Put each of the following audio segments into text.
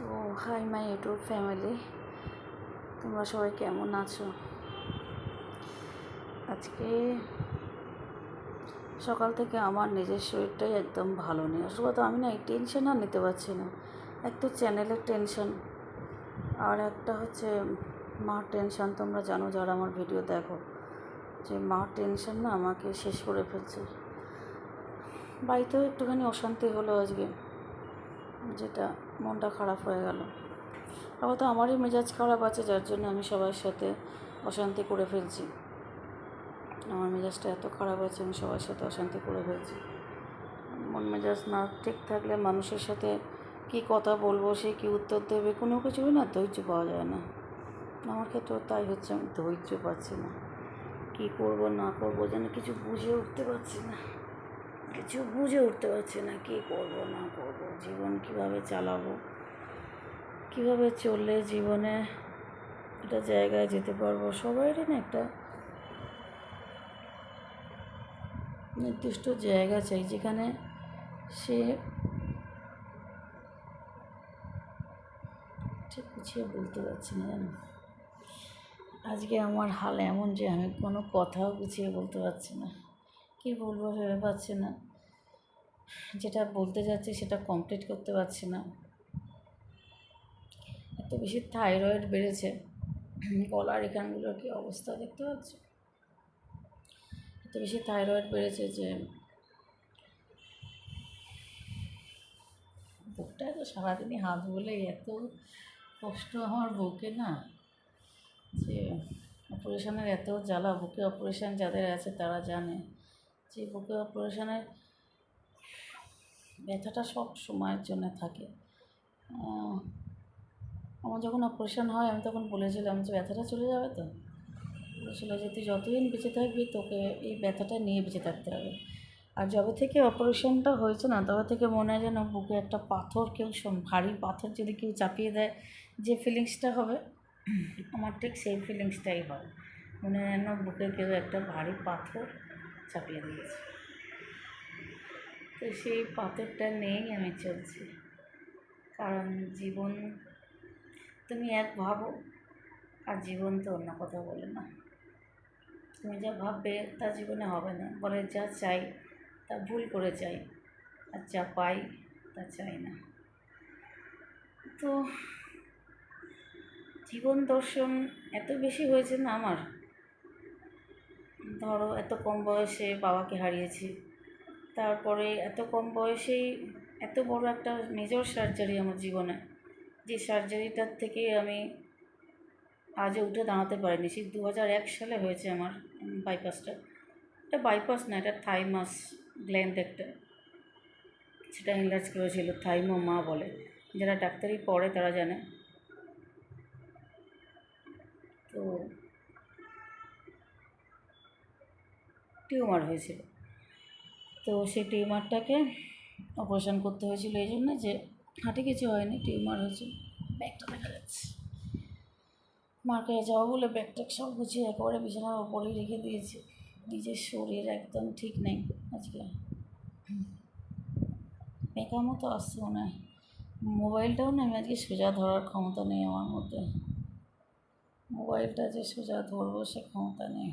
তো hi my YouTube family তোমরা সবাই কেমন আছো? আজকে সকাল থেকে আমার নিজের শরীরটাই একদম ভালো নেই। আসলে কথা আমি না এই টেনশন আর নিতে পারছি না। এক তো চ্যানেলের টেনশন আর একটা হচ্ছে মার টেনশন তোমরা জানো যারা আমার ভিডিও দেখো যে মার টেনশন না আমাকে শেষ করে ফেলছে। বাড়িতেও একটুখানি অশান্তি হলো আজকে। যেটা মনটা খারাপ হয়ে গেল। আবার তো আমারই মেজাজ খারাপ আছে, যার জন্য আমি সবার সাথে অশান্তি করে ফেলছি। আমার মেজাজটা এত খারাপ আছে, আমি সবার সাথে অশান্তি করে ফেলছি। মন মেজাজ না ঠিক থাকলে মানুষের সাথে কী কথা বলব, সে কী উত্তর দেবে, কোনো কিছুই না ধৈর্য পাওয়া যায় না। আমার ক্ষেত্রেও তাই হচ্ছে, আমি ধৈর্য পাচ্ছি না। কী করব, না করব, যেন কিছু বুঝে উঠতে পারছি না। কিছু বুঝে উঠতে পারছি না কী করব, না করব। জীবন কীভাবে চালাবো? কীভাবে চললে জীবনে একটা জায়গায় যেতে পারব? সবাইরই না একটা নির্দিষ্ট জায়গা চাই, যেখানে সে ঠিক গুছিয়ে বলতে পারছি না জানো? আজকে আমার হাল এমন যে আমি কোনো কথাও গুছিয়ে বলতে পারছি না। কী বলব ভেবে পাচ্ছি না। যেটা বলতে যাচ্ছি সেটা কমপ্লিট করতে পারছি না। এত বেশি থাইরয়েড বেড়েছে। গলার এখানগুলোর কি অবস্থা দেখতে পাচ্ছ? এত বেশি থাইরয়েড বেড়েছে যে বুকটায় তো সারাদিনই হাত বলে এত কষ্ট আমার বুকে না, যে অপারেশনের এত জ্বালা, বুকে অপারেশন যাদের আছে তারা জানে যে বুকে অপারেশনের ব্যথাটা সব সময়ের জন্য থাকে। আমার যখন অপারেশন হয়, আমি তখন বলেছিলাম যে, ব্যথাটা চলে যাবে তো? বলেছিল যে, তুই যতদিন বেঁচে থাকবি, তোকে এই ব্যথাটা নিয়ে বেঁচে থাকতে হবে। আর যবে থেকে অপারেশনটা হয়েছে না, তবে থেকে মনে হয় যেন বুকে একটা পাথর, কেউ ভারী পাথর যদি কেউ চাপিয়ে দেয়, যে ফিলিংসটা হবে, আমার ঠিক সেই ফিলিংসটাই হয়। মনে হয় যেন বুকে কেউ একটা ভারী পাথর চাপিয়ে দিয়েছে। তো সেই পাথরটা নিয়েই আমি চলছি। কারণ জীবন তুমি এক ভাবো, আর জীবন তো অন্য কথা বলে না। তুমি যা ভাববে তা জীবনে হবে না। বলে যা চাই তা ভুল করে চাই, আর যা পাই তা চাই না। তো জীবন দর্শন এত বেশি হয়েছে না আমার? ধরো এত কম বয়সে বাবাকে হারিয়েছি। তারপরে এত কম বয়সেই এত বড় একটা মেজর সার্জারি আমার জীবনে, যে সার্জারিটার থেকে আমি আজও উঠে দাঁড়াতে পারিনি। সেই দু হাজার এক সালে হয়েছে আমার বাইপাসটা এটা বাইপাস না, এটা থাইমাস গ্ল্যান্ড একটা। সেটা এনলার্জ করেছিল থাইমো মা বলে। যারা ডাক্তারি পড়ে তারা জানে। তো টিউমার হয়েছিল। তো সেই টিউমারটাকে অপারেশন করতে হয়েছিল এই জন্য যে হাঁটে কিছু হয়নি, টিউমার হয়েছে, ব্যাগটা দেখা যাচ্ছে। মার্কেটে যাওয়া বলে ব্যাগটা সব গুছিয়ে একেবারে বিছানার ওপরেই রেখে দিয়েছি। নিজের শরীর একদম ঠিক নেই আজকে। একা মতো আসছে মনে হয়। মোবাইলটাও না আমি আজকে সোজা ধরার ক্ষমতা নেই আমার মধ্যে। মোবাইলটা যে সোজা ধরবো সে ক্ষমতা নেই।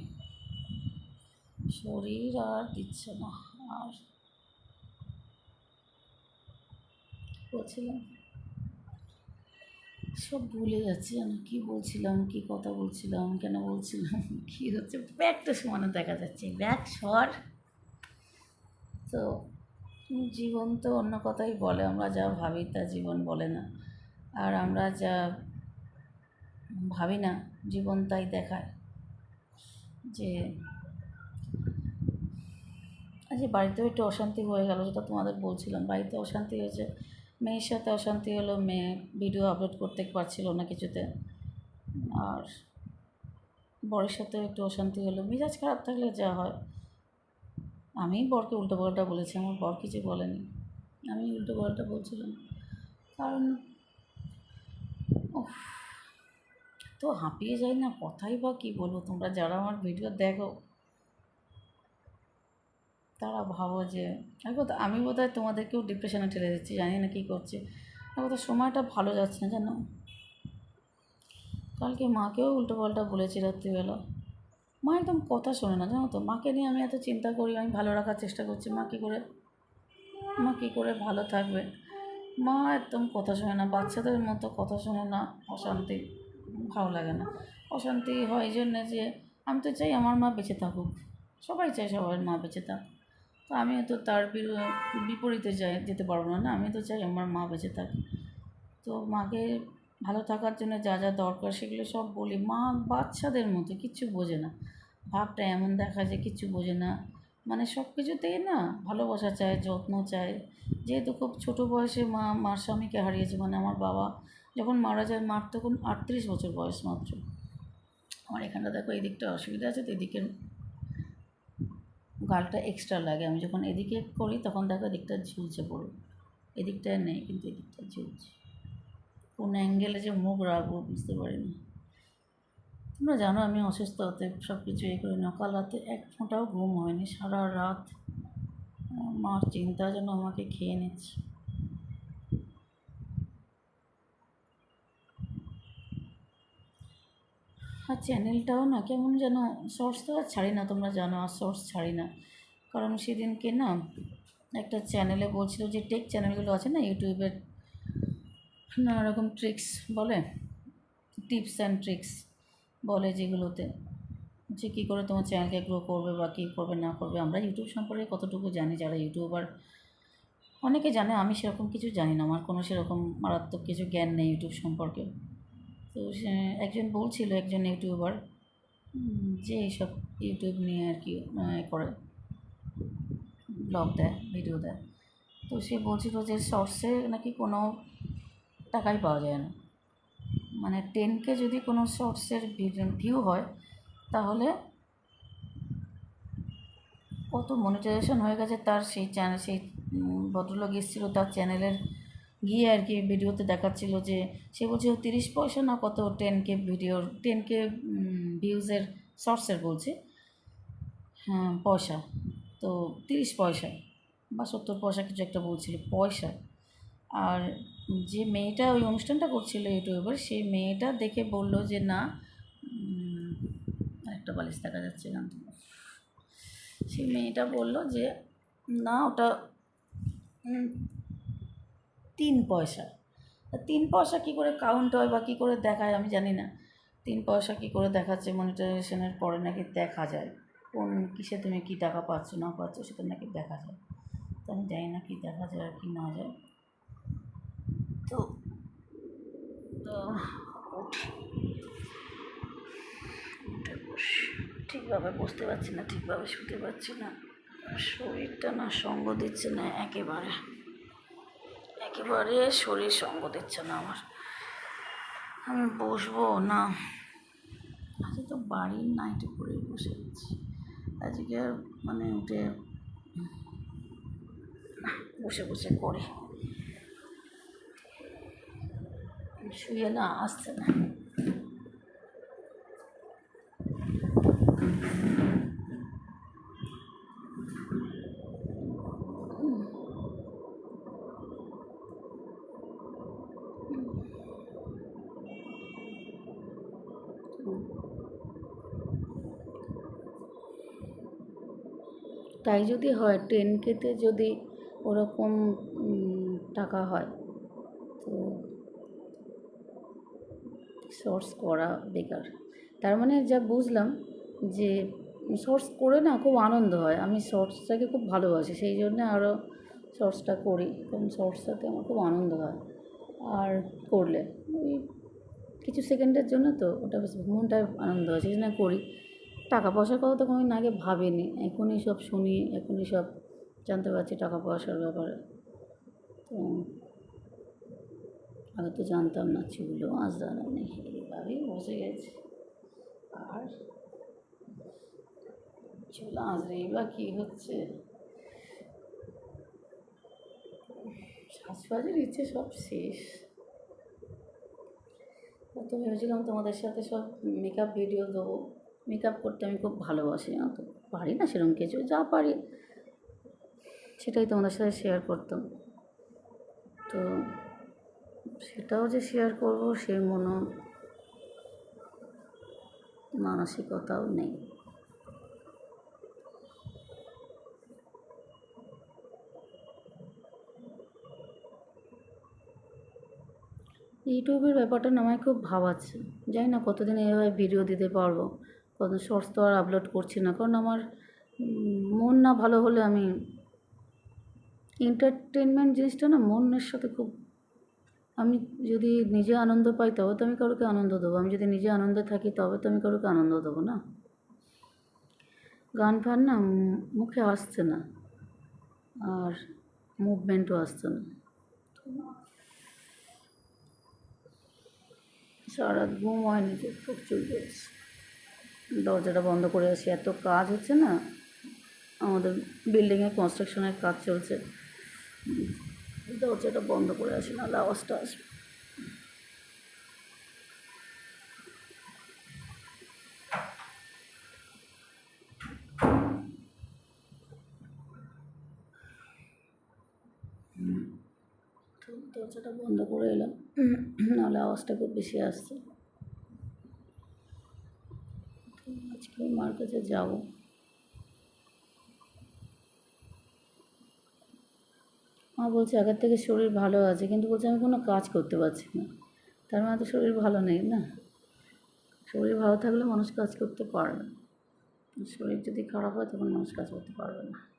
শরীর আর দিচ্ছে না। আর বলছিলাম। সব ভুলে যাচ্ছি আমি, কী বলছিলাম, কী কথা বলছিলাম, কেন বলছিলাম, কী হচ্ছে? ব্যাগটা সমানে দেখা যাচ্ছে, ব্যাগ সর। তো জীবন তো অন্য কথাই বলে, আমরা যা ভাবি তা জীবন বলে না। আর আমরা যা ভাবি না, জীবন তাই দেখায় যে আজকে বাড়িতেও একটু অশান্তি হয়ে গেল যেটা তোমাদের বলছিলাম। বাড়িতে অশান্তি হয়েছে, মেয়ের সাথে অশান্তি হলো, মেয়ে ভিডিও আপলোড করতে পারছিল না কিছুতে। আর বরের সাথেও একটু অশান্তি হলো। মেজাজ খারাপ থাকলে যা হয়। আমি বরকে উল্টো পাল্টা বলেছি, আমার বর কিছু বলেনি। আমি উল্টো পাল্টা বলছিলাম। কারণ তো হাঁপিয়ে যায় না, কথাই বা কী বলব? তোমরা যারা আমার ভিডিও দেখো তারা ভাবো যে বোধ, আমি বোধ হয় তোমাদেরকেও ডিপ্রেশনে ঠেলে দিচ্ছি, জানি না কী করছি। দেখো তো সময়টা ভালো যাচ্ছে না, জানো? কালকে মাকেও উল্টো পাল্টা বলেছি রাত্রিবেলা। মা একদম কথা শোনে না, জানো তো? মাকে নিয়ে আমি এত চিন্তা করি, আমি ভালো রাখার চেষ্টা করছি, মা কী করে, মা কী করে ভালো থাকবে? মা একদম কথা শোনে না, বাচ্চাদের মতো কথা শোনে না, অশান্তি, ভালো লাগে না। অশান্তি হয় এই জন্যে যে, আমি তো চাই আমার মা বেঁচে থাকুক। সবাই চায় সবার মা বেঁচে থাক। তো আমি তো তার বিপরীতে যাই, যেতে পারব না না? আমি তো চাই আমার মা বেঁচে থাক। তো মাকে ভালো থাকার জন্য যা যা দরকার সেগুলো সব বলি। মা বাচ্চাদের মতো কিচ্ছু বোঝে না। ভাবটা এমন দেখা যে কিচ্ছু বোঝে না। মানে সব কিছুতেই না ভালোবাসা চায়, যত্ন চায়। যেহেতু খুব ছোটো বয়সে মা, মার স্বামীকে হারিয়েছে মানে আমার বাবা যখন মারা যায়, মার তখন আটত্রিশ বছর বয়স মাত্র। আমার এখানটা দেখো, এই দিকটা অসুবিধা আছে, তো এদিকে গালটা এক্সট্রা লাগে। আমি যখন এদিকে করি, তখন দেখো এদিকটা ঝুলছে পুরো। এদিকটায় নেই, কিন্তু এদিকটা ঝুলছে। কোন অ্যাঙ্গেলে যে মুখ রাখব বুঝতে পারিনি। তোমরা জানো আমি অসুস্থ হতে সব কিছু এ করি নকাল কাল রাতে এক ফোঁটাও ঘুম হয়নি, সারা রাত মার চিন্তা যেন আমাকে খেয়ে নিচ্ছে। আর চ্যানেলটাও না কেমন যেন শর্টস তো আর ছাড়ি না, তোমরা জানো, আর শর্টস ছাড়ি না। কারণ সেদিনকে না একটা চ্যানেলে বলছিল যে টেক চ্যানেলগুলো আছে না ইউটিউবের নানা রকম ট্রিক্স বলে টিপস অ্যান্ড ট্রিক্স বলে যেগুলোতে, যে কী করে তোমার চ্যানেলকে গ্রো করবে বা কী করবে, না করবে। আমরা ইউটিউব সম্পর্কে কতটুকু জানি, যারা ইউটিউবার অনেকে জানে, আমি সেরকম কিছু জানি না। আমার কোনো সেরকম মারাত্মক কিছু জ্ঞান নেই ইউটিউব সম্পর্কে। তো একজন বলছিল, একজন ইউটিউবার, যে এইসব ইউটিউব নিয়ে আর কি এ করে, ব্লগ দেয়, ভিডিও দেয়। তো সে বলছিল যে শর্টসে নাকি কোনো টাকাই পাওয়া যায় না। মানে টেনকে যদি কোনো শর্টসের ভিউ হয়, তাহলে কত মনিটাইজেশন হয়ে গেছে তার সেই চ্যানেল সেই ভদ্রলোক এসেছিল তার চ্যানেলের গিয়ে আর কি ভিডিওতে দেখাচ্ছিল যে সে বলছে, তিরিশ পয়সা না কত টেন কে ভিডিওর টেন কে ভিউজের শর্টসের বলছে? হ্যাঁ পয়সা। তো তিরিশ পয়সা। বা সত্তর পয়সা, কিছু একটা বলছিল, পয়সা। আর যে মেয়েটা ওই অনুষ্ঠানটা করছিল ইউটিউবার সেই মেয়েটা দেখে বলল যে, না। একটা বালিশ দেখা যাচ্ছে থেকে। সেই মেয়েটা বলল যে, না, ওটা তিন পয়সা। তিন পয়সা কী করে কাউন্ট হয় বা কী করে দেখায় আমি জানি না। তিন পয়সা কী করে দেখাচ্ছে মনিটাইজেশনের পরে নাকি দেখা যায়। কোন কিসে তুমি কী টাকা পাচ্ছ, না পাচ্ছ সেটা নাকি দেখা যায়। তো আমি জানি না কী দেখা যায় আর কী না যায়। তো ঠিকভাবে বসতে পারছি না, ঠিকভাবে শুতে পারছি না। শরীরটা না সঙ্গ দিচ্ছে না একেবারে। একেবারে শরীর সঙ্গ দিচ্ছে না আমার। আমি বসবো না। আজকে তো বাড়ির নাইটে করে বসে গেছি আজকে আর মানে উঠে বসে বসে করে। শুয়ে না, আসছে না। তাই যদি হয় টেন কেতে যদি ওরকম টাকা হয়, তো সোর্স করা বেকার। তার মানে যা বুঝলাম যে সোর্স করে না খুব আনন্দ হয়। আমি শর্টসটাকে খুব ভালোবাসি, সেই জন্য আরও শর্টসটা করি, কারণ শর্টসটাতে আমার খুব আনন্দ হয়। আর করলে, ওই কিছু সেকেন্ডের জন্য তো ওটা বেশ মনটা আনন্দ হয়, সেই জন্য করি। টাকা পয়সার কথা তো কোনোদিন আগে ভাবিনি। এখনই সব শুনি, এখনই সব জানতে পারছি টাকা পয়সার ব্যাপারে। তো আগে তো জানতাম না চুলও আজ জানা নেই এইভাবেই বসে গেছে। আর চুল আঁচড়েই বা কী হচ্ছে? সাজবাজের ইচ্ছে সব শেষ। তো ভেবেছিলাম তোমাদের সাথে সব মেকআপ ভিডিও দেবো। মেকআপ করতে আমি খুব ভালোবাসি অত পারি না সেরকম কিছু, যা পারি, সেটাই তোমাদের সাথে শেয়ার করতাম। তো সেটাও যে শেয়ার করব সেই মনো মানসিকতাও নেই। ইউটিউবের ব্যাপারটা আমায় খুব ভাবাচ্ছে। জানি না কতদিন এভাবে ভিডিও দিতে পারব। কত শর্টস তো আর আপলোড করছি না। কারণ আমার মন না ভালো হলে আমি এন্টারটেনমেন্ট জিনিসটা না মনের সাথে খুব আমি যদি নিজে আনন্দ পাই তবে তো আমি কারোকে আনন্দ দেবো। আমি যদি নিজে আনন্দে থাকি তবে তো আমি কারোকে আনন্দ দেবো না। গান ফান না মুখে আসছে না আর মুভমেন্টও আসছে না। সারা ঘুম হয়নি প্রচুর পেয়েছি দরজাটা বন্ধ করে আসি। এত কাজ হচ্ছে না। আমাদের বিল্ডিংয়ে কনস্ট্রাকশনের কাজ চলছে। দরজাটা বন্ধ করে আসি নাহলে আওয়াজটা আসবে। দরজাটা বন্ধ করে এলাম। নাহলে আওয়াজটা খুব বেশি আসছে। আজকে মার কাছে যাব। মা বলছে, আগের থেকে শরীর ভালো আছে। কিন্তু বলছে, আমি কোনো কাজ করতে পারছি না। তার মানে তো শরীর ভালো নেই, না? শরীর ভালো থাকলে মানুষ কাজ করতে পারবে শরীর যদি খারাপ হয়, তখন মানুষ কাজ করতে পারবে না।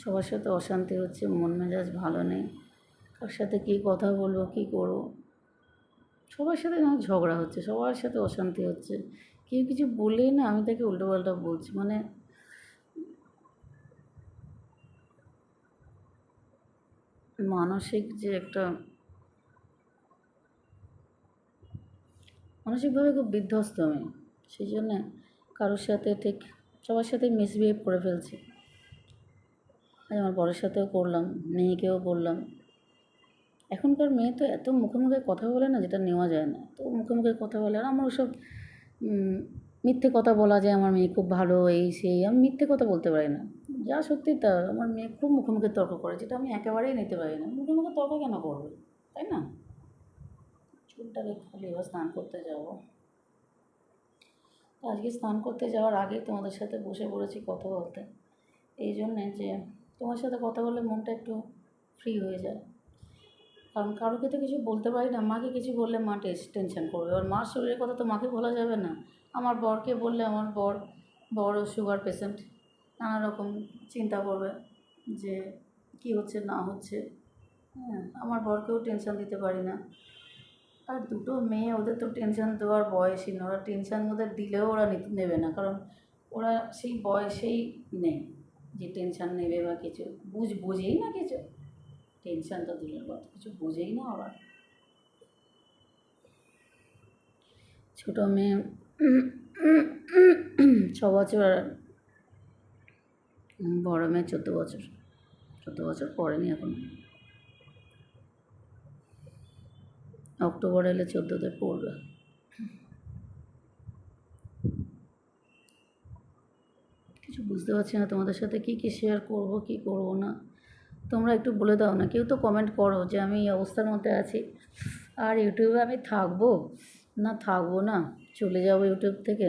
সবার সাথে অশান্তি হচ্ছে, মন মেজাজ ভালো নেই। কার সাথে কী কথা বলব, কী করব? সবার সাথে আমার ঝগড়া হচ্ছে, সবার সাথে অশান্তি হচ্ছে। কেউ কিছু বলেই না, আমি তাকে উল্টোপাল্টা বলছি মানে মানসিক যে একটা মানসিকভাবে খুব বিধ্বস্ত আমি, সেই জন্যে কারোর সাথে ঠিক, সবার সাথে মিসবিহেভ করে ফেলছি। আজ আমার বরের সাথেও করলাম, মেয়েকেও বললাম এখনকার মেয়ে তো এত মুখে মুখে কথা বলে না যেটা নেওয়া যায় না। তো মুখে মুখে কথা বলে আর আমার ওসব মিথ্যে কথা বলা যায়, আমার মেয়ে খুব ভালো, এই সেই, আমি মিথ্যে কথা বলতে পারি না। যা সত্যি তা, আমার মেয়ে খুব মুখে মুখে তর্ক করে, যেটা আমি একেবারেই নিতে পারি না। মুখে মুখে তর্ক কেন করবে? তাই না? চুলটাকে খুলে এবার স্নান করতে যাব। আজকে স্নান করতে যাওয়ার আগে তোমাদের সাথে বসে পড়েছি কথা বলতে। এই জন্যে যে তোমার সাথে কথা বললে মনটা একটু ফ্রি হয়ে যায়। কারণ কারোকে তো কিছু বলতে পারি না, মাকে কিছু বললে মা টেনশন করবে। এবার মার শরীরের কথা তো মাকে বলা যাবে না। আমার বরকে বললে আমার বর, বড় সুগার পেশেন্ট নানা রকম চিন্তা করবে যে কী হচ্ছে, না হচ্ছে। হ্যাঁ আমার বরকেও টেনশন দিতে পারি না। আর দুটো মেয়ে, ওদের তো টেনশন দেওয়ার বয়সই না। ওরা টেনশন ওদের দিলেও ওরা নেবে না। কারণ ওরা সেই বয়সেই নেই। যে টেনশন নেবে বা কিছু, বুঝ, বোঝেই না কিছু। টেনশন তো দূরের কথা, কিছু বোঝেই না আবার। ছোটো মেয়ে ছ বছর বড় মেয়ে চোদ্দ বছর। চোদ্দ বছর পড়েনি এখন। অক্টোবর এলে চোদ্দোতে পড়বে কিছু বুঝতে পারছি না তোমাদের সাথে কী কী শেয়ার করব, কী করব না। তোমরা একটু বলে দাও না, কেউ তো কমেন্ট করো যে আমি এই অবস্থার মধ্যে আছি। আর ইউটিউবে আমি থাকব? না থাকব না। চলে যাব ইউটিউব থেকে।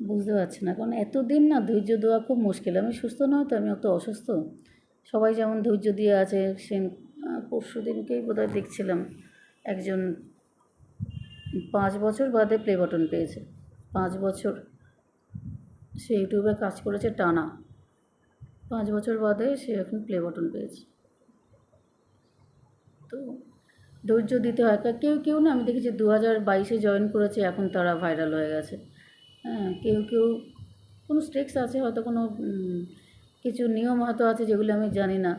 বুঝতে পারছি না, কারণ এতদিন না ধৈর্য দেওয়া খুব মুশকিল। আমি সুস্থ নয় তো, আমি অত অসুস্থ। সবাই যেমন ধৈর্য দিয়ে আছে সে পরশু দিনকেই বোধহয় দেখছিলাম, একজন পাঁচ বছর বাদে প্লে বাটন পেয়েছে। পাঁচ বছর। সে ইউটিউবে কাজ করেছে টানা। পাঁচ বছর বাদে সে এখন প্লে বটন পেয়েছে। তো ধৈর্য দিতে হয়। কেউ কেউ না, আমি দেখেছি দু হাজার বাইশে জয়েন করেছে, এখন তারা ভাইরাল হয়ে গেছে। হ্যাঁ কেউ কেউ, কোনো স্ট্রিক্স আছে হয়তো, কোনো কিছু নিয়ম হয়তো আছে যেগুলো আমি জানি না।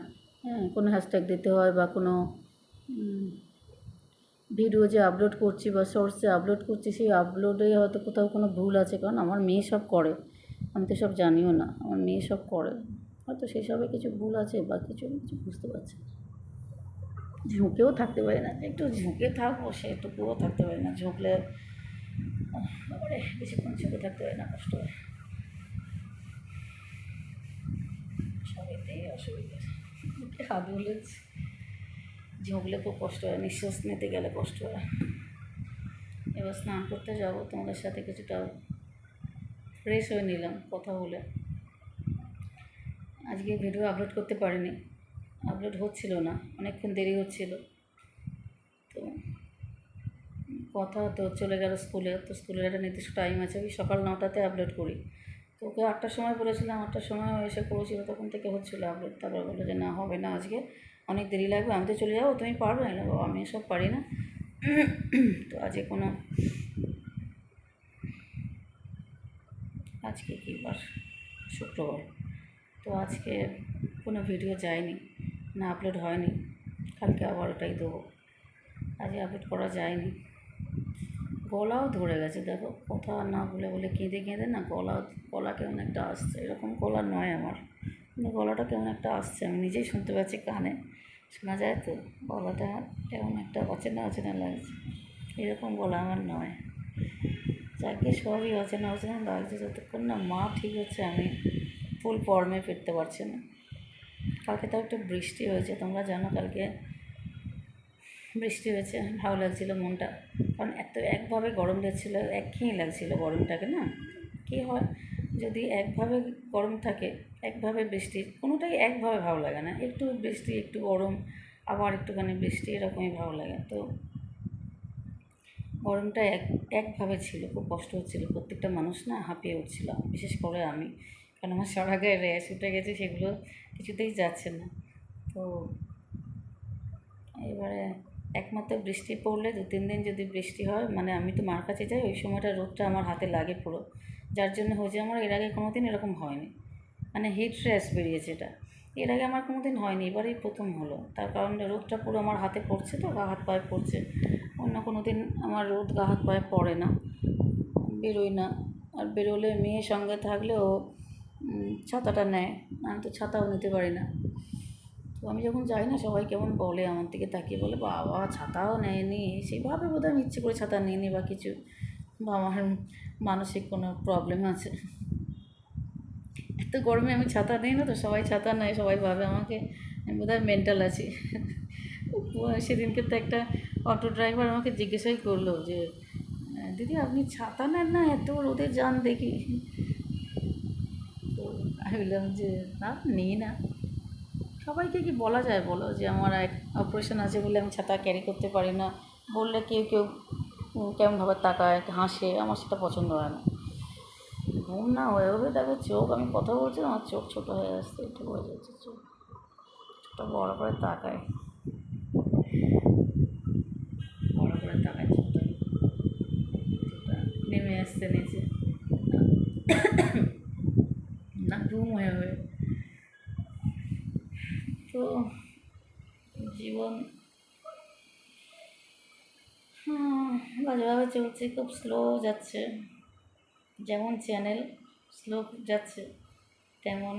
হ্যাঁ কোনো হ্যাশট্যাগ দিতে হয় বা কোনো ভিডিও যে আপলোড করছি বা শর্টসে আপলোড করছি, সেই আপলোডে হয়তো কোথাও কোনো ভুল আছে, কারণ আমার মেয়ে সব করে। আমি তো সব জানিও না, আমার মেয়ে সব করে। হয়তো সেসবে কিছু ভুল আছে বা কিছু কিছু বুঝতে পারছে না। ঝুঁকেও থাকতে পারি না, একটু ঝুঁকে থাকব সে একটু পুরো থাকতে পারে না। ঝুঁকলে বেশিক্ষণ ঝুঁকে থাকতে পারে না, কষ্ট হয় অসুবিধা। ঝুঁকলে খুব কষ্ট হয়, নিঃশ্বাস নিতে গেলে কষ্ট হয়। এবার স্নান করতে যাব, তোমাদের সাথে কিছুটা ফ্রেশ হয়ে নিলাম, কথা বলে। আজকে ভিডিও আপলোড করতে পারিনি। আপলোড হচ্ছিল না, অনেকক্ষণ দেরি হচ্ছিল। তো কথা তো চলে গেল স্কুলে, তো স্কুলের একটা নির্দিষ্ট টাইম আছে ওই সকাল নটাতে আপলোড করি। তো ওকে আটটার সময় বলেছিলাম, আটটার সময় এসে করেছিল, তখন থেকে হচ্ছিল আপলোড তারপর বলল যে, না, হবে না আজকে, অনেক দেরি লাগবে, আমি তো চলে যাব, তুমি পারবে? না বাবা, আমি এসব পারি না। তো আজকে কোনো আজকে কী বার শুক্রবার। তো আজকে কোনো ভিডিও যায়নি, না আপলোড হয়নি। কালকে আবার ওটাই দেবো। আজকে আপলোড করা যায়নি। গলাও ধরে গেছে, দেখো কথা না বলে বলে কেঁদে কেঁদে না গলা গলা কেমন একটা আসছে। এরকম গলা নয় আমার। কিন্তু গলাটা কেমন একটা আসছে, আমি নিজেই শুনতে পাচ্ছি কানে। শোনা যায় তো, গলাটা কেমন একটা অচেনা অচেনা লাগছে। এরকম গলা আমার নয়। যাকে সবই অচেনা অচেনা লাগছে যতক্ষণ না মা ঠিক হচ্ছে আমি ফুল ফর্মে ফিরতে পারছি না। কালকে তাও একটু বৃষ্টি হয়েছে, তোমরা জানো কালকে বৃষ্টি হয়েছে, ভালো লাগছিল মনটা। কারণ এত একভাবে গরম লাগছিল একঘেয়েই লাগছিল গরমটাকে না? কী হয়? যদি একভাবে গরম থাকে, একভাবে বৃষ্টি, কোনোটাই একভাবে ভালো লাগে না। একটু বৃষ্টি, একটু গরম, আবার একটুখানি বৃষ্টি, এরকমই ভালো লাগে। তো গরমটা এক, একভাবে ছিল, খুব কষ্ট হচ্ছিল। প্রত্যেকটা মানুষ না হাঁপিয়ে উঠছিল, বিশেষ করে আমি। কারণ আমার সারা র্যাশ উঠে গেছে, সেগুলো কিছুতেই যাচ্ছে না। তো এবারে একমাত্র বৃষ্টি পড়লে দু, তিন দিন যদি বৃষ্টি হয় মানে আমি তো মার কাছে যাই, ওই সময়টা রোদটা আমার হাতে লাগে পুরো। যার জন্য হয়েছে আমার এর আগে কোনো দিন এরকম হয়নি। মানে হিট র্যাশ বেরিয়েছে এটা। এর আগে আমার কোনো দিন হয়নি, এবারেই প্রথম হলো। তার কারণ রোদটা পুরো আমার হাতে পড়ছে তো, গা হাত পায়ে পড়ছে। অন্য কোনো দিন আমার রোদ গা হাত পায়ে পড়ে না, বেরোই না। আর বেরোলে মেয়ের সঙ্গে থাকলেও ছাতাটা নেয়, আমি তো ছাতাও নিতে পারি না। তো আমি যখন যাই না, সবাই কেমন বলে আমার দিকে তাকিয়ে, বলে, বাবা, ছাতাও নেয়নি। সেইভাবে বোধহয় আমি ইচ্ছে করে ছাতা নিইনি বা কিছু, বা আমার মানসিক কোনো প্রবলেম আছে। এত গরমে আমি ছাতা নিই না তো সবাই ছাতা নেয়, সবাই ভাবে আমাকে আমি বোধহয় মেন্টাল আছি। সেদিনকে তো একটা অটো ড্রাইভার আমাকে জিজ্ঞাসাই করল যে দিদি আপনি ছাতা নেন না? এত রোদে যান দেখি। তো আমি বললাম যে, না, নিই না। সবাইকে কি বলা যায় বলো যে, আমার এক অপারেশন আছে বলে আমি ছাতা ক্যারি করতে পারি না। বললে কেউ কেউ কেমনভাবে তাকায়, হাসে, আমার সেটা পছন্দ হয় না। ঘুম না হয়ে হবে দেখো চোখ, আমি কথা বলছি আমার চোখ ছোটো হয়ে আসছে, একটু হয়ে যাচ্ছে চোখ। বড় করে তাকায় বড় করে তাকায় নেমে আসছে নিচে। না, ঘুম হয়ে হয়ে তো জীবন বাজেভাবে চলছে, খুব স্লো যাচ্ছে। যেমন চ্যানেল স্লো যাচ্ছে, তেমন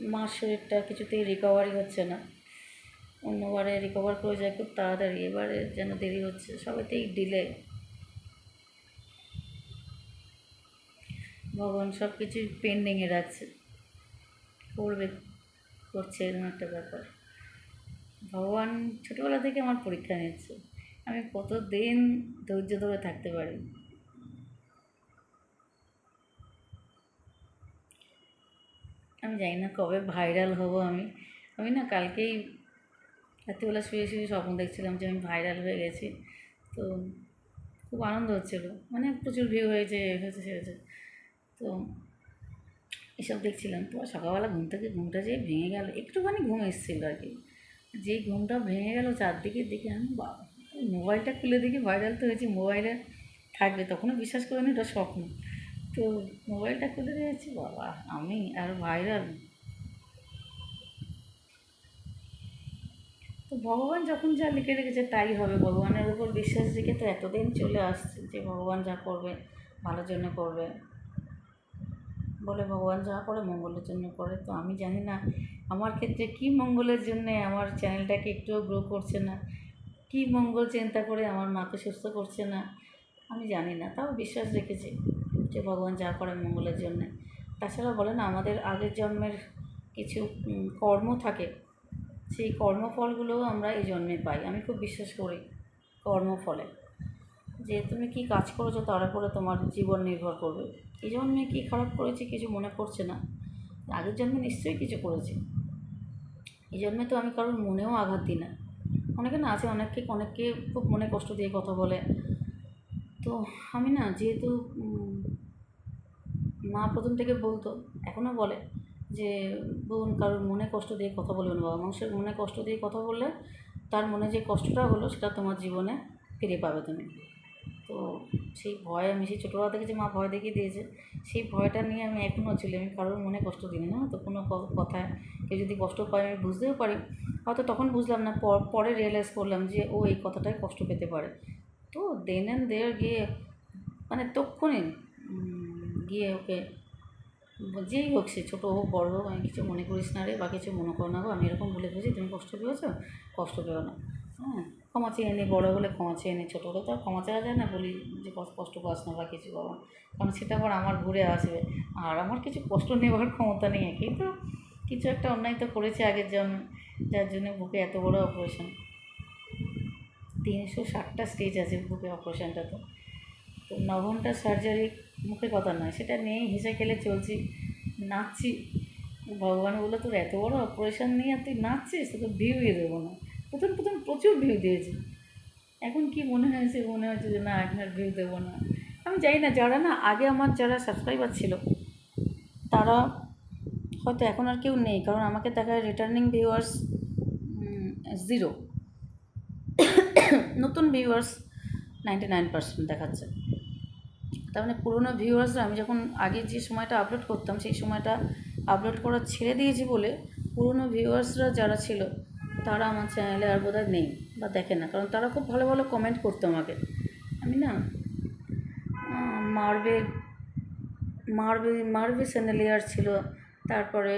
মার শরীরটা কিছুতেই রিকভারি হচ্ছে না। অন্যবারে রিকভার করে যায় খুব তাড়াতাড়ি। এবারে যেন দেরি হচ্ছে, সবেতেই ডিলে ভগবান সব কিছুই পেন্ডিংয়ে রাখছে। করবে, করছে এরকম একটা ব্যাপার। ভগবান ছোটোবেলা থেকে আমার পরীক্ষা নিচ্ছে আমি কত দিন ধৈর্য ধরে থাকতে পারি? আমি জানি না কবে ভাইরাল হব আমি। আমি না কালকেই রাত্রিবেলা শুয়ে শুয়ে স্বপ্ন দেখছিলাম যে আমি ভাইরাল হয়ে গেছি। তো খুব আনন্দ হচ্ছিল। মানে প্রচুর ভিউ হয়েছে হয়েছে সে হয়েছে। তো এসব দেখছিলাম। তো সকালবেলা ঘুম থেকে, ঘুমটা যে ভেঙে গেল, একটুখানি ঘুম এসেছিল আর কি। যেই ঘুমটা ভেঙে গেল চারদিকে দেখে আমি মোবাইলটা খুলে দেখি ভাইরাল তো হয়েছে, মোবাইলে থাকবে। তখনও বিশ্বাস করিনি, ওটা স্বপ্ন। তো মোবাইলটা খুলে দিয়েছি, বাবা, আমি আর ভাইরাল তো ভগবান যখন যা লিখে রেখেছে তাই হবে, ভগবানের উপর বিশ্বাস রেখে তো এতদিন চলে আসছে যে ভগবান যা করবে, ভালোর জন্য করবে। বলে ভগবান যা করে মঙ্গলের জন্য করে, তো আমি জানি না আমার ক্ষেত্রে কী মঙ্গলের জন্যে আমার চ্যানেলটাকে একটুও গ্রো করছে না, কী মঙ্গল চিন্তা করে আমার মাকে সুস্থ করছে না, আমি জানি না, তাও বিশ্বাস রেখেছি। যে ভগবান যা করে মঙ্গলের জন্যে। তাছাড়া বলে না, আমাদের আগের জন্মের কিছু কর্ম থাকে, সেই কর্মফলগুলো আমরা এই জন্মে পাই। আমি খুব বিশ্বাস করি কর্মফলে। যে তুমি কি কাজ করেছ তার উপরে তোমার জীবন নির্ভর করবে। এই জন্মে কী খারাপ করেছি কিছু মনে পড়ছে না। আগের জন্মে নিশ্চয়ই কিছু করেছি। এই জন্মে তো আমি কারোর মনেও আঘাত দিই না। অনেকে না আছে, অনেককে অনেককে খুব মনে কষ্ট দিয়ে কথা বলে। তো আমি না যেহেতু মা প্রথম থেকে বলতো এখনও বলে যে, বোন, কারোর মনে কষ্ট দিয়ে কথা বলবে না। বাবা মানুষের মনে কষ্ট দিয়ে কথা বললে, তার মনে যে কষ্টটা হলো, সেটা তোমার জীবনে ফিরে পাবে তুমি। তো সেই ভয় আমি, সেই ছোটোবেলা থেকে যে মা ভয় দেখিয়ে দিয়েছে, সেই ভয়টা নিয়ে আমি এখনও চলি আমি কারোর মনে কষ্ট দিই না। তো কোনো কথায় কেউ যদি কষ্ট পায়, আমি বুঝতেও পারি। হয়তো তখন বুঝলাম না, পর- পরে রিয়েলাইজ করলাম যে, ও এই কথাটাই কষ্ট পেতে পারে। তো দেন অ্যান্ড দেয়ার গিয়ে মানে তক্ষণে গিয়ে ওকে যেই হোক সে, ছোটো হোক, বড় হোক, আমি কিছু মনে করিস না রে বা কিছু মনে করো না গো, আমি এরকম বলে বুঝি তুমি কষ্ট পেয়েছ? কষ্ট পেও না। হ্যাঁ ক্ষমা চেয়ে নিই বড়ো হলে ক্ষমা চেয়ে নিই ছোটো হলে তো আর ক্ষমা চাওয়া যায় না, বলি যে কষ্ট- পাস না বা কিছু বাবা কারণ সেটা আবার আমার ঘুরে আসবে। আর আমার কিছু কষ্ট নেওয়ার ক্ষমতা নেই কিন্তু কিছু একটা অন্যায় তো করেছে আগের জন্ম যার জন্য বুকে এত বড় অপারেশন তিনশো ষাটটা স্টেজ আছে বুকে অপারেশনটাতে তো। ন ঘণ্টা সার্জারি মুখে কথা নয়, সেটা নিয়েই হেসে খেলে চলছি, নাচছি। ভগবান বলল, তোর এত বড় অপারেশন নিয়ে আর তুই নাচছিস? তোকে ভিউই দেবো না। প্রথম প্রথম প্রচুর ভিউ দিয়েছি। এখন কি মনে হয়েছে? মনে হচ্ছে যে, না, এখন আর ভিউ দেবো না। আমি জানি না, যারা না, আগে আমার যারা সাবস্ক্রাইবার ছিল, তারা হয়তো এখন আর কেউ নেই, কারণ আমাকে দেখায় রিটার্নিং ভিউয়ার্স জিরো নতুন ভিউয়ার্স নাইনটি নাইন পার্সেন্ট দেখাচ্ছে। তার মানে পুরোনো ভিউয়ার্সরা আমি যখন আগে যে সময়টা আপলোড করতাম, সেই সময়টা আপলোড করা ছেড়ে দিয়েছি বলে পুরোনো ভিউয়ার্সরা যারা ছিল, তারা আমার চ্যানেলে আর বোধহয় নেই বা দেখে না। কারণ তারা খুব ভালো ভালো কমেন্ট করতো আমাকে। আমি না মার্বে মার্বে মার্বে সেনেলিয়ার ছিল, তারপরে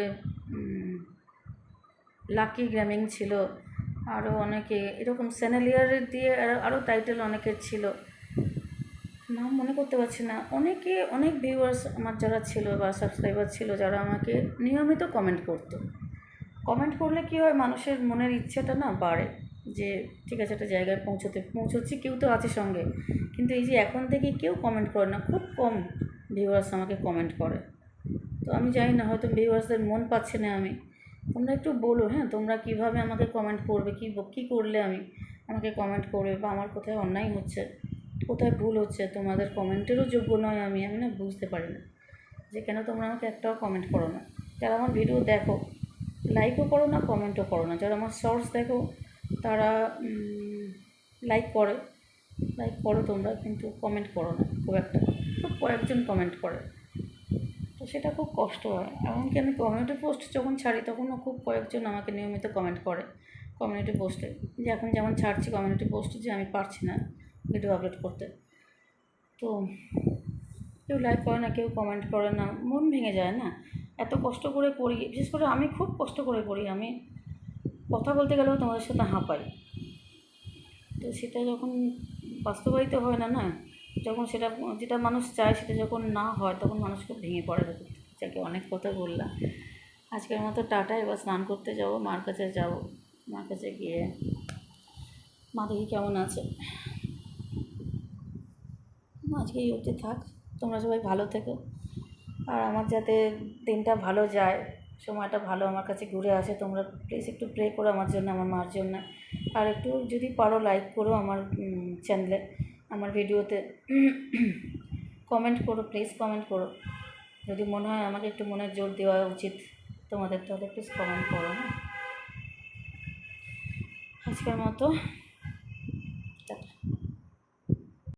লাকি গ্রামিং ছিল আরও অনেকে, এরকম সেনেলিয়ারের দিয়ে আরও টাইটেল অনেকের ছিল। নাম মনে করতে পারছি না। অনেকে, অনেক ভিউয়ার্স আমার যারা ছিল বা সাবস্ক্রাইবার ছিল, যারা আমাকে নিয়মিত কমেন্ট করতো। কমেন্ট করলে কী হয়, মানুষের মনের ইচ্ছেটা না বাড়ে যে, ঠিক আছে, একটা জায়গায় পৌঁছতে, পৌঁছচ্ছি, কেউ তো আছে সঙ্গে। কিন্তু এই যে এখন থেকে কেউ কমেন্ট করে না, খুব কম ভিউয়ার্স আমাকে কমেন্ট করে। তো আমি জানি না, হয়তো ভিউয়ার্সদের মন পাচ্ছে না আমি। তোমরা একটু বলো হ্যাঁ তোমরা কীভাবে আমাকে কমেন্ট করবে, কী কী করলে আমি আমাকে কমেন্ট করবে বা আমার কোথায় অন্যায় হচ্ছে? কোথায় ভুল হচ্ছে? তোমাদের কমেন্টেরও যোগ্য নয় আমি আমি না বুঝতে পারি না। যে কেন তোমরা আমাকে একটাও কমেন্ট করো না। যারা আমার ভিডিও দেখো লাইকও করো না কমেন্টও করো না। যারা আমার শর্টস দেখো, তারা লাইক করে। লাইক করো তোমরা, কিন্তু কমেন্ট করো না, খুব একটা। খুব কয়েকজন কমেন্ট করে। তো সেটা খুব কষ্ট হয়। এমনকি আমি কমিউনিটি পোস্ট যখন ছাড়ি, তখনও খুব কয়েকজন আমাকে নিয়মিত কমেন্ট করে কমিউনিটি পোস্টে যে এখন যেমন ছাড়ছি কমিউনিটি পোস্টে যে আমি পারছি না। ভিডিও আপলোড করতে। তো কেউ লাইক করে না, কেউ কমেন্ট করে না, মন ভেঙে যায় না। এত কষ্ট করে করি বিশেষ করে আমি খুব কষ্ট করে করি আমি কথা বলতে গেলেও তোমাদের সাথে হাঁপাই। তো সেটা যখন বাস্তবায়িত হয় না না, যখন সেটা, যেটা মানুষ চায় সেটা যখন না হয়, তখন মানুষ খুব ভেঙে পড়ে যাকে অনেক কথা বললাম। আজকের মতো টাটা, এবার স্নান করতে যাব, মার কাছে যাব। মার কাছে গিয়ে, মা দেখি কেমন আছে। আজকে এই অবধি থাক। তোমরা সবাই ভালো থেকো। আর আমার যাতে দিনটা ভালো যায়, সময়টা ভালো আমার কাছে ঘুরে আসে, তোমরা প্লিজ একটু প্রে করো আমার জন্য, আমার মার জন্য। আর একটু যদি পারো লাইক করো আমার চ্যানেলে আমার ভিডিওতে কমেন্ট করো প্লিজ কমেন্ট করো। যদি মনে হয় আমাকে একটু মনে জোর দেওয়া উচিত তোমাদের, তাহলে প্লিজ কমেন্ট করো হ্যাঁ? আজকের মতো